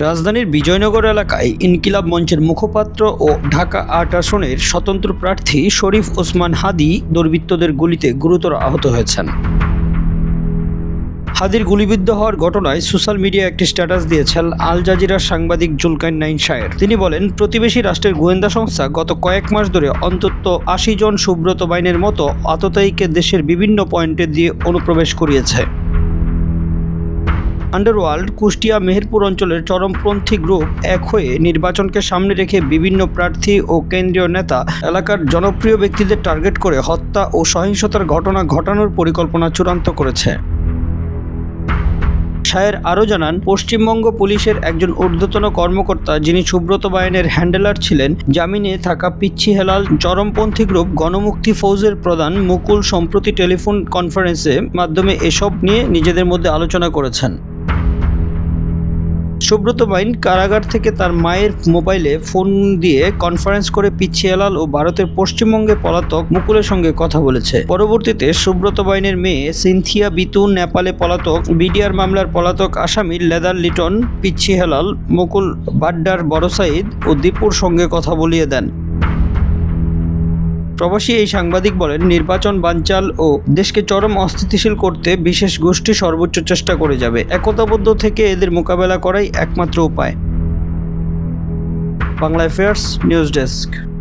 রাজধানীর বিজয়নগর এলাকায় ইনকিলাব মঞ্চের মুখপাত্র ও ঢাকা আট আসনের স্বতন্ত্র প্রার্থী শরীফ ওসমান হাদি দুর্বৃত্তদের গুলিতে গুরুতর আহত হয়েছেন। হাদির গুলিবিদ্ধ হওয়ার ঘটনায় সোশ্যাল মিডিয়া একটি স্ট্যাটাস দিয়েছেন আল জাজিরার সাংবাদিক জুলকাইন নাইন শায়ের। তিনি বলেন, প্রতিবেশী রাষ্ট্রের গোয়েন্দা সংস্থা গত কয়েক মাস ধরে অন্তত আশি জন সুব্রত বাইনের মতো আততায়ীকে দেশের বিভিন্ন পয়েন্টে দিয়ে অনুপ্রবেশ করিয়েছে। আন্ডারওয়ার্ল্ড কুষ্টিয়া মেহেরপুর অঞ্চলের চরমপন্থী গ্রুপ এক হয়ে নির্বাচনকে সামনে রেখে বিভিন্ন প্রার্থী ও কেন্দ্রীয় নেতা এলাকার জনপ্রিয় ব্যক্তিদের টার্গেট করে হত্যা ও সহিংসতার ঘটনা ঘটানোর পরিকল্পনা চূড়ান্ত করেছে। শায়ের আরও জানান, পশ্চিমবঙ্গ পুলিশের একজন ঊর্ধ্বতন কর্মকর্তা যিনি সুব্রত বায়নের হ্যান্ডেলার ছিলেন, জামিনে থাকা পিচ্ছি হেলাল চরমপন্থী গ্রুপ গণমুক্তি ফৌজের প্রধান মুকুল সম্প্রতি টেলিফোন কনফারেন্সে মাধ্যমে এসব নিয়ে নিজেদের মধ্যে আলোচনা করেছেন। সুব্রত বাইন কারাগার থেকে তার মায়ের মোবাইলে ফোন দিয়ে কনফারেন্স করে পিছিয়েলাল ও ভারতের পশ্চিমবঙ্গে পলাতক মুকুলের সঙ্গে কথা বলেছে। পরবর্তীতে সুব্রত বাইনের মেয়ে সিনথিয়া বিতু নেপালে পলাতক, বিডিআর মামলার পলাতক আসামি লেদার লিটন পিচ্ছি হেলাল, মুকুল বাড্ডার বড় সাইদ ও দীপুর সঙ্গে কথা বলিয়ে দেন। প্রবাসী এই সাংবাদিক বলেন, নির্বাচন বানচাল ও দেশকে চরম অস্থিতিশীল করতে বিশেষ গোষ্ঠী সর্বোচ্চ চেষ্টা করে যাবে। একতাবদ্ধ থেকে এদের মোকাবেলা করাই একমাত্র উপায়। Bangla affairs news desk.